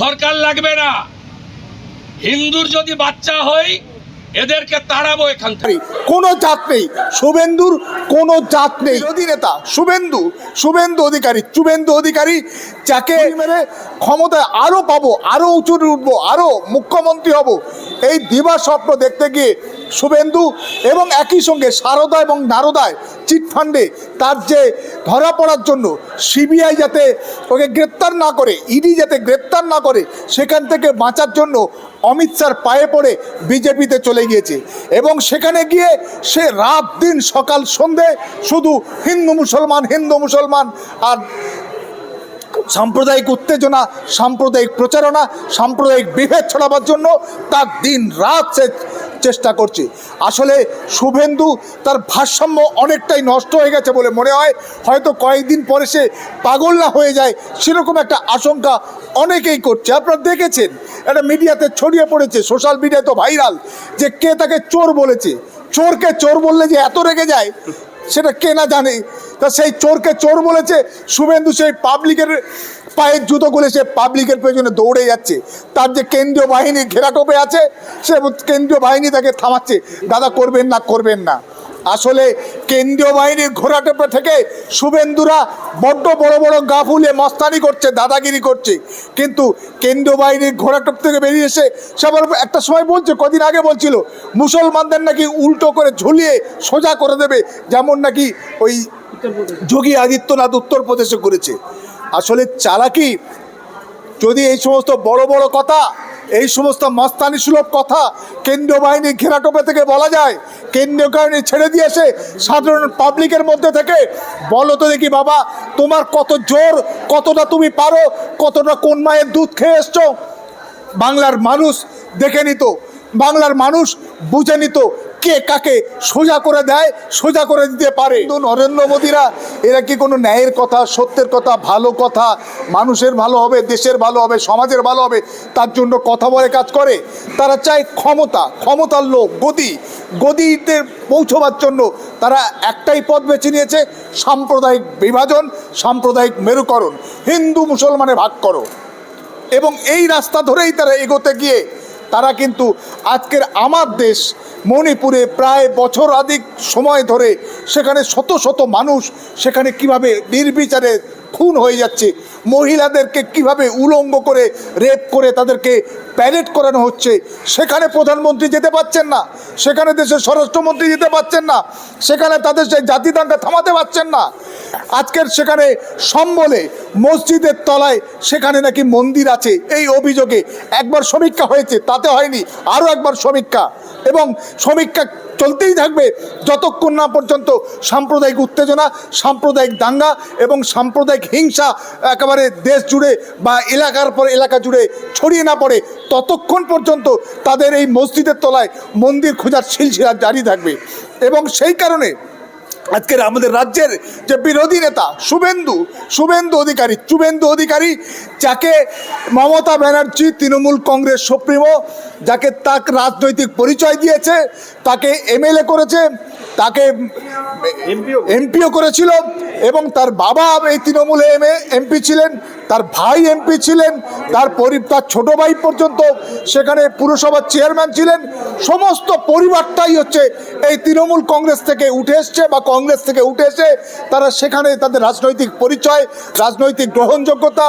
সরকার লাগবে না। হিন্দুর যদি বাচ্চা হয় এদেরকে তাড়াবো এখান থেকে। কোনো জাত নেই। শুভেন্দুর কোনো জাত নেই। বিরোধী নেতা শুভেন্দু শুভেন্দু অধিকারী শুভেন্দু অধিকারী যাকে মেরে ক্ষমতায় আরও পাবো আরও উঁচু উঠবো আরও মুখ্যমন্ত্রী হব এই দিবা স্বপ্ন দেখতে গিয়ে শুভেন্দু এবং একই সঙ্গে সারদা এবং নারদায় চিটফান্ডে তার যে ধরা পড়ার জন্য সিবিআই যাতে ওকে গ্রেপ্তার না করে, ইডি যাতে গ্রেপ্তার না করে, সেখান থেকে বাঁচার জন্য অমিত শাহর পায়ে পড়ে বিজেপিতে চলে গিয়েছে। এবং সেখানে গিয়ে সে রাত দিন সকাল সন্ধে শুধু হিন্দু মুসলমান হিন্দু মুসলমান আর সাম্প্রদায়িক উত্তেজনা, সাম্প্রদায়িক প্রচারণা, সাম্প্রদায়িক বিভেদ ছড়াবার জন্য তার দিন রাত সে চেষ্টা করছে। আসলে শুভেন্দু তার ভারসাম্য অনেকটাই নষ্ট হয়ে গেছে বলে মনে হয়। হয়তো কয়েকদিন পরে সে পাগল না হয়ে যায়, সেরকম একটা আশঙ্কা অনেকেই করছে। আপনারা দেখেছেন, একটা মিডিয়াতে ছড়িয়ে পড়েছে, সোশ্যাল মিডিয়া তো ভাইরাল যে কে তাকে চোর বলেছে। চোরকে চোর বললে যে এত রেগে যায় সেটা কে না জানে। তা সেই চোরকে চোর বলেছে, শুভেন্দু সেই পাবলিকের পায়ের জুতো গুলে সে পাবলিকের পেছনে দৌড়ে যাচ্ছে। তার যে কেন্দ্রীয় বাহিনী ঘেরাটোপে আছে, সে কেন্দ্রীয় বাহিনী তাকে থামাচ্ছে। দাদা, করবেন না করবেন না। আসলে কেন্দ্রীয় বাহিনীর ঘোরাটোপে থেকে শুভেন্দুরা বড্ড বড় বড় গা ফুলে মস্তানি করছে, দাদাগিরি করছে। কিন্তু কেন্দ্রীয় বাহিনীর ঘোরাটোপ থেকে বেরিয়ে এসে সে আবার একটা সময় বলছে, কদিন আগে বলছিল, মুসলমানদের নাকি উল্টো করে ঝুলিয়ে সোজা করে দেবে, যেমন নাকি ওই যোগী আদিত্যনাথ উত্তরপ্রদেশে করেছে। আসলে চালাকি, যদি এই সমস্ত বড় বড় কথা এই সমস্ত মাস্তানি সুলভ কথা কেন্দ্রীয় বাহিনী ঘেরাটোপে থেকে বলা যায়। কেন্দ্রীয় বাহিনী ছেড়ে দিয়েছে সাধারণ পাবলিকের মধ্যে থেকে, বলো তো দেখি বাবা, তোমার কত জোর, কতটা তুমি পারো, কতটা কোন মায়ের দুধ খেয়ে এসছো? বাংলার মানুষ দেখে নিত, বাংলার মানুষ বুঝে নিত কে কাকে সোজা করে দেয়, সোজা করে দিতে পারে? নরেন্দ্র মোদীরা, এরা কি কোনো ন্যায়ের কথা, সত্যের কথা, ভালো কথা, মানুষের ভালো হবে, দেশের ভালো হবে, সমাজের ভালো হবে, তার জন্য কথা বলে কাজ করে? তারা চায় ক্ষমতা, ক্ষমতার লোক, গদি। গদিতে পৌঁছবার জন্য তারা একটাই পথ বেছে নিয়েছে, সাম্প্রদায়িক বিভাজন, সাম্প্রদায়িক মেরুকরণ। হিন্দু মুসলমানে ভাগ করো। এবং এই রাস্তা ধরেই তারা এগোতে গিয়ে তারা কিন্তু আজকের আমার দেশ, মণিপুরে প্রায় বছর আধিক সময় ধরে সেখানে শত শত মানুষ সেখানে কীভাবে নির্বিচারে খুন হয়ে যাচ্ছে। মহিলাদেরকে কীভাবে উলঙ্গ করে, রেপ করে তাদেরকে প্যারেড করানো হচ্ছে, সেখানে প্রধানমন্ত্রী যেতে পারছেন না, সেখানে দেশের স্বরাষ্ট্রমন্ত্রী যেতে পারছেন না, সেখানে তাদের সেই জাতিদাঙ্গা থামাতে পারছেন না। আজকের সেখানে সম্বলে, মসজিদের তলায় সেখানে নাকি মন্দির আছে, এই অভিযোগে একবার সমীক্ষা হয়েছে, তাতে হয়নি আরও একবার সমীক্ষা। এবং সমীক্ষা চলতেই থাকবে। যতক্ষণ না পর্যন্ত সাম্প্রদায়িক উত্তেজনা, সাম্প্রদায়িক দাঙ্গা এবং সাম্প্রদায়িক হিংসা একেবারে দেশ জুড়ে বা এলাকার পর এলাকা জুড়ে ছড়িয়ে না পড়ে, ততক্ষণ পর্যন্ত তাদের এই মসজিদের তলায় মন্দির খোঁজার সিলসিলা জারি থাকবে। এবং সেই কারণে আজকের আমাদের রাজ্যের যে বিরোধী নেতা শুভেন্দু শুভেন্দু অধিকারী শুভেন্দু অধিকারী, যাকে মমতা ব্যানার্জি, তৃণমূল কংগ্রেস, সুপ্রিমো, যাকে তাক রাজনৈতিক পরিচয় দিয়েছে, তাকে এমএলএ করেছে তাকে এমপিও করেছিল। এবং তার বাবা এই তৃণমূলে এম এমপি ছিলেন তার ভাই এমপি ছিলেন তার পরি তার ছোট ভাই পর্যন্ত সেখানে পুরসভার চেয়ারম্যান ছিলেন। সমস্ত পরিবারটাই হচ্ছে এই তৃণমূল কংগ্রেস থেকে উঠে এসছে বা কংগ্রেস থেকে উঠে এসে তারা সেখানে তাদের রাজনৈতিক পরিচয় রাজনৈতিক গ্রহণযোগ্যতা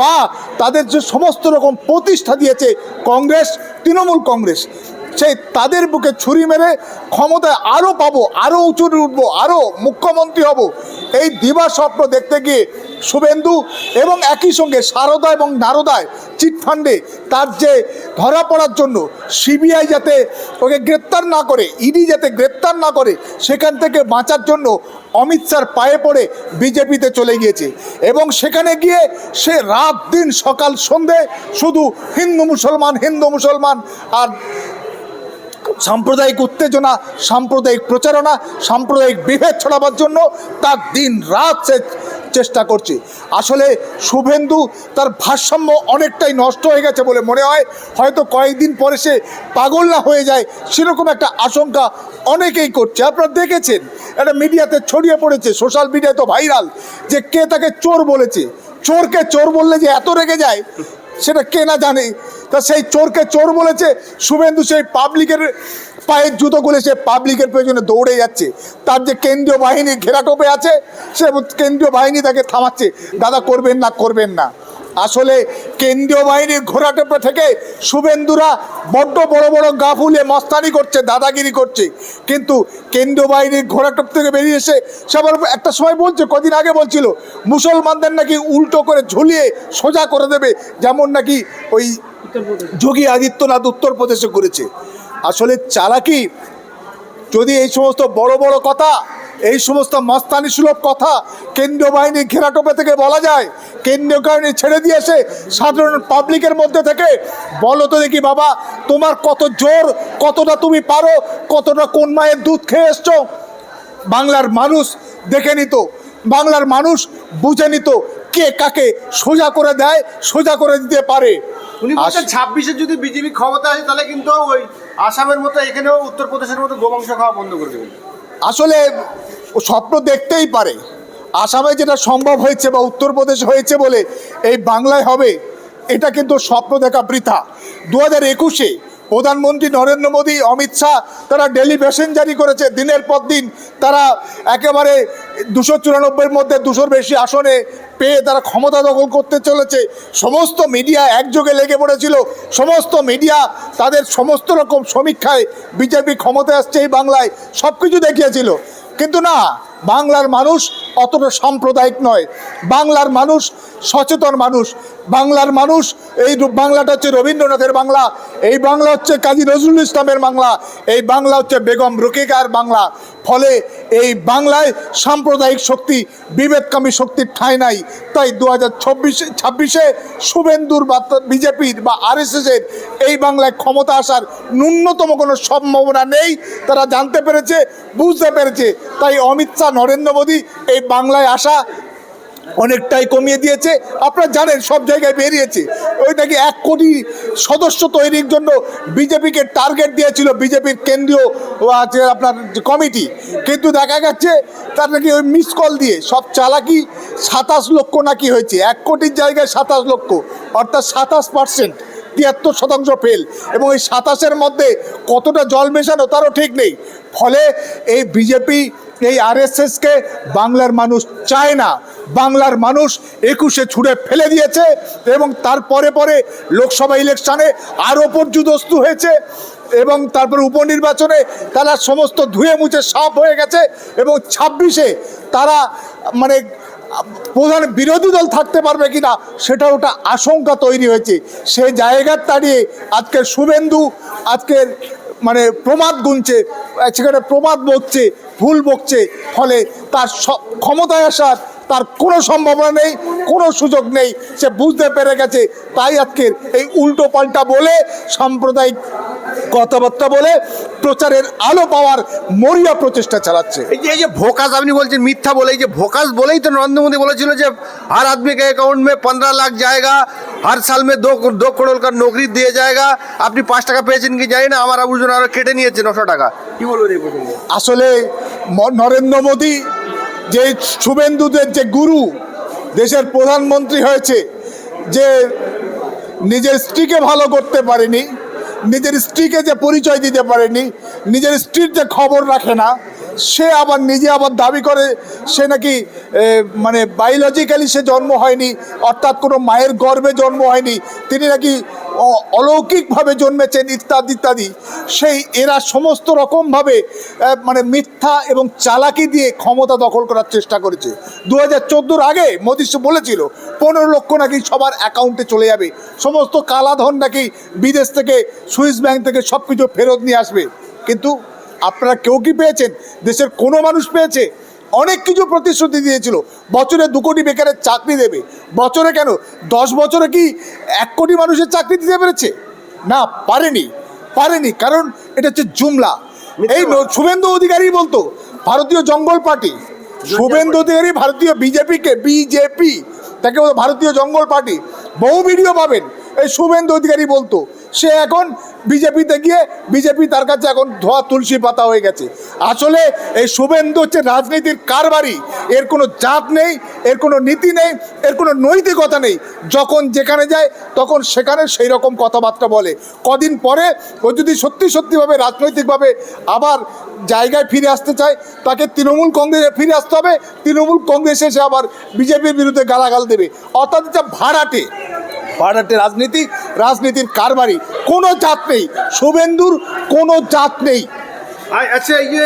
বা তাদের যে সমস্ত রকম প্রতিষ্ঠা দিয়েছে কংগ্রেস তৃণমূল কংগ্রেস। সেই তাদের বুকে ছুরি মেরে ক্ষমতায় আরও পাবো আরও উঁচুতে উঠবো আরও মুখ্যমন্ত্রী হব। এই দিবা স্বপ্ন দেখতে গিয়ে শুভেন্দু এবং একই সঙ্গে সারদা এবং নারদায় চিটফান্ডে তার যে ধরা পড়ার জন্য সিবিআই যাতে ওকে গ্রেপ্তার না করে, ইডি যাতে গ্রেপ্তার না করে, সেখান থেকে বাঁচার জন্য অমিত শাহর পায়ে পড়ে বিজেপিতে চলে গিয়েছে। এবং সেখানে গিয়ে সে রাত দিন সকাল সন্ধে শুধু হিন্দু মুসলমান হিন্দু মুসলমান আর সাম্প্রদায়িক উত্তেজনা, সাম্প্রদায়িক প্রচারণা, সাম্প্রদায়িক বিভেদ ছড়াবার জন্য তার দিন রাত সে চেষ্টা করছে। আসলে শুভেন্দু তার ভারসাম্য অনেকটাই নষ্ট হয়ে গেছে বলে মনে হয়। হয়তো কয়েকদিন পরে সে পাগল না হয়ে যায় সেরকম একটা আশঙ্কা অনেকেই করছে। আপনারা দেখেছেন, একটা মিডিয়াতে ছড়িয়ে পড়েছে, সোশ্যাল মিডিয়ায় তো ভাইরাল যে কে তাকে চোর বলেছে। চোরকে চোর বললে যে এত রেগে যায় সেটা কে না জানে। তা সেই চোরকে চোর বলেছে, শুভেন্দু সেই পাবলিকের পায়ের জুতো গুলে সে পাবলিকের প্রয়োজনে দৌড়ে যাচ্ছে। তার যে কেন্দ্রীয় বাহিনী ঘেরাটোপে আছে, সে কেন্দ্রীয় বাহিনী তাকে থামাচ্ছে। দাদা, করবেন না করবেন না। আসলে কেন্দ্রীয় বাহিনীর ঘোরাটোপে থেকে শুভেন্দুরা বড্ড বড় বড় গা ফুলে মস্তানি করছে, দাদাগিরি করছে। কিন্তু কেন্দ্রীয় বাহিনীর ঘোরাটোপ থেকে বেরিয়ে এসে সে আবার একটা সময় বলছে, কদিন আগে বলছিল, মুসলমানদের নাকি উল্টো করে ঝুলিয়ে সোজা করে দেবে, যেমন নাকি ওই যোগী আদিত্যনাথ উত্তরপ্রদেশে করেছে। আসলে চালাকি, যদি এই সমস্ত বড় বড় কথা এই সমস্ত মাস্তানি সুলভ কথা কেন্দ্রীয় বাহিনী ঘেরাটোপে থেকে বলা যায়। কেন্দ্রীয় বাহিনী ছেড়ে দিয়েছে সাধারণ পাবলিকের মধ্যে থেকে বলো তো দেখি বাবা তোমার কত জোর কতটা তুমি পারো কতটা কোন মায়ের দুধ খেয়ে এসছো? বাংলার মানুষ দেখে নিত বাংলার মানুষ বুঝে নিত কে কাকে সোজা করে দেয় সোজা করে দিতে পারে। উনি বলছেন ছাব্বিশে যদি বিজেপি ক্ষমতা আসে তাহলে কিন্তু ওই আসামের মতো এখানেও উত্তরপ্রদেশের মতো গোমাংস খাওয়া বন্ধ করে দেবে আসলে স্বপ্ন দেখতেই পারে। আসামে যেটা সম্ভব হয়েছে বা উত্তরপ্রদেশ হয়েছে বলে এই বাংলায় হবে, এটা কিন্তু স্বপ্ন দেখা বৃথা। দু হাজার একুশে প্রধানমন্ত্রী নরেন্দ্র মোদী, অমিত শাহ, তারা ডেলিভেশন জারি করেছে। দিনের পর দিন তারা একেবারে দুশো চুরানব্বইয়ের মধ্যে দুশোর বেশি আসনে পেয়ে তারা ক্ষমতা দখল করতে চলেছে। সমস্ত মিডিয়া একযোগে লেগে পড়েছিল। সমস্ত মিডিয়া তাদের সমস্ত রকম সমীক্ষায় বিজেপি ক্ষমতায় আসছে এই বাংলায়। সব কিছু দেখিয়েছিল। কিন্তু না, বাংলার মানুষ অতটা সাম্প্রদায়িক নয়। বাংলার মানুষ সচেতন মানুষ। বাংলার মানুষ এই বাংলাটা হচ্ছে রবীন্দ্রনাথের বাংলা, এই বাংলা হচ্ছে কাজী নজরুল ইসলামের বাংলা, এই বাংলা হচ্ছে বেগম রুকিকার বাংলা। ফলে এই বাংলায় সাম্প্রদায়িক শক্তি বিবেককামী শক্তির ঠাঁই নাই। তাই দু হাজার চব্বিশে ছাব্বিশে শুভেন্দুর বা বিজেপির বা আরএসএসের এই বাংলায় ক্ষমতা আসার ন্যূনতম কোনো সম্ভাবনা নেই। তারা জানতে পেরেছে, বুঝতে পেরেছে। তাই অমিত শাহ, নরেন্দ্র মোদী এই বাংলায় আসা অনেকটাই কমিয়ে দিয়েছে। আপনারা জানেন, সব জায়গায় বেরিয়েছে। ওই নাকি এক কোটি সদস্য তৈরির জন্য বিজেপিকে টার্গেট দিয়েছিল। বিজেপির কেন্দ্রীয় আছে আপনার কমিটি কিন্তু দেখা গেছে, তার নাকি ওই মিস কল দিয়ে সব চালাকি সাতাশ লক্ষ নাকি হয়েছে। এক কোটির জায়গায় সাতাশ লক্ষ, অর্থাৎ সাতাশ পার্সেন্ট তিয়াত্তর শতাংশ ফেল এবং এই সাতাশের মধ্যে কতটা জল মেশানো তারও ঠিক নেই। ফলে এই বিজেপি, এই আরএসএসকে বাংলার মানুষ চায় না। বাংলার মানুষ একুশে ছুঁড়ে ফেলে দিয়েছে এবং তার পরে পরে লোকসভা ইলেকশনে আরও পর্যুদস্তু হয়েছে এবং তারপর উপনির্বাচনে তারা সমস্ত ধুয়ে মুছে সাফ হয়ে গেছে এবং ছাব্বিশে তারা মানে প্রধান বিরোধী দল থাকতে পারবে কিনা সেটা ওটা আশঙ্কা তৈরি হয়েছে। সে জায়গার দাঁড়িয়ে আজকের শুভেন্দু আজকের মানে প্রমাদ গুনছে, সেখানে প্রমাদ বকছে, ভুল বকছে, ফলে তার ক্ষমতায় আসার তার কোনো সম্ভাবনা নেই, কোনো সুযোগ নেই, সে বুঝতে পেরে গেছে। তাই আজকের এই উল্টো পাল্টা বলে সাম্প্রদায়িক কথাবার্তা বলে প্রচারের আলো পাওয়ার মরিয়া প্রচেষ্টা চালাচ্ছে। এই যে এই যে ভোকাস আপনি বলছেন মিথ্যা বলে এই যে ভোকাস বলেই তো নরেন্দ্র মোদী বলেছিল যে হার আদমি কে অ্যাকাউন্ট মে পনেরো লাখ जाएगा हर সাল মে দো দো करोड़ का नौकरी दिया আপনি পাঁচ টাকা পেয়েছেন কি জানি না আমার আবুজন আরও কেটে নিয়েছে নশো টাকা। কি বলবেন এই আসলে নরেন্দ্র মোদী যে শুভেন্দুদের যে গুরু দেশের প্রধানমন্ত্রী হয়েছে যে নিজের স্ত্রীকে ভালো করতে পারেনি নিজের স্ত্রীকে যে পরিচয় দিতে পারেনি, নিজের স্ত্রীর যে খবর রাখে না, সে আবার নিজে আবার দাবি করে, সে নাকি মানে বায়োলজিক্যালি সে জন্ম হয়নি, অর্থাৎ কোনো মায়ের গর্ভে জন্ম হয়নি, তিনি নাকি অলৌকিকভাবে জন্মেছেন ইত্যাদি ইত্যাদি। সেই এরা সমস্ত রকমভাবে মানে মিথ্যা এবং চালাকি দিয়ে ক্ষমতা দখল করার চেষ্টা করেছে। দু হাজার আগে মোদী বলেছিল, পনেরো লক্ষ নাকি সবার অ্যাকাউন্টে চলে যাবে। সমস্ত কালাধন নাকি বিদেশ থেকে, সুইস ব্যাংক থেকে সব কিছু ফেরত নিয়ে আসবে। কিন্তু আপনারা কেউ কি পেয়েছেন? দেশের কোনো মানুষ পেয়েছে? অনেক কিছু প্রতিশ্রুতি দিয়েছিল। বছরে দু কোটি বেকারের চাকরি দেবে। বছরে কেন? দশ বছরে কি এক কোটি মানুষের চাকরি দিতে পেরেছে? না পারেনি। পারেনি কারণ এটা হচ্ছে জুমলা। এই শুভেন্দু অধিকারী বলতো ভারতীয় জঙ্গল পার্টি। শুভেন্দু অধিকারী ভারতীয় বিজেপিকে বিজেপি তাকে বলে ভারতীয় জঙ্গল পার্টি। বহু ভিডিও পাবেন। এই শুভেন্দু অধিকারী বলতো সে এখন বিজেপিতে গিয়ে বিজেপি তার কাছে এখন ধোয়া তুলসী পাতা হয়ে গেছে। আসলে এই শুভেন্দু হচ্ছে রাজনীতির কারবারি। এর কোনো জাত নেই, এর কোনো নীতি নেই, এর কোনো নৈতিকতা নেই। যখন যেখানে যায়, তখন সেখানে সেই রকম কথাবার্তা বলে। কদিন পরে ও যদি সত্যি সত্যিভাবে রাজনৈতিকভাবে আবার জায়গায় ফিরে আসতে চায়, তাকে তৃণমূল কংগ্রেসে ফিরে আসতে হবে। তৃণমূল কংগ্রেসে এসে আবার বিজেপির বিরুদ্ধে গালাগাল দেবে। অর্থাৎ এটা ভাড়াটে। ভাড়াটে রাজনীতি রাজনীতির কারবারি। কোনো জাত নেই। শুভেন্দুর কোনো জাত নেই। আচ্ছা এই যে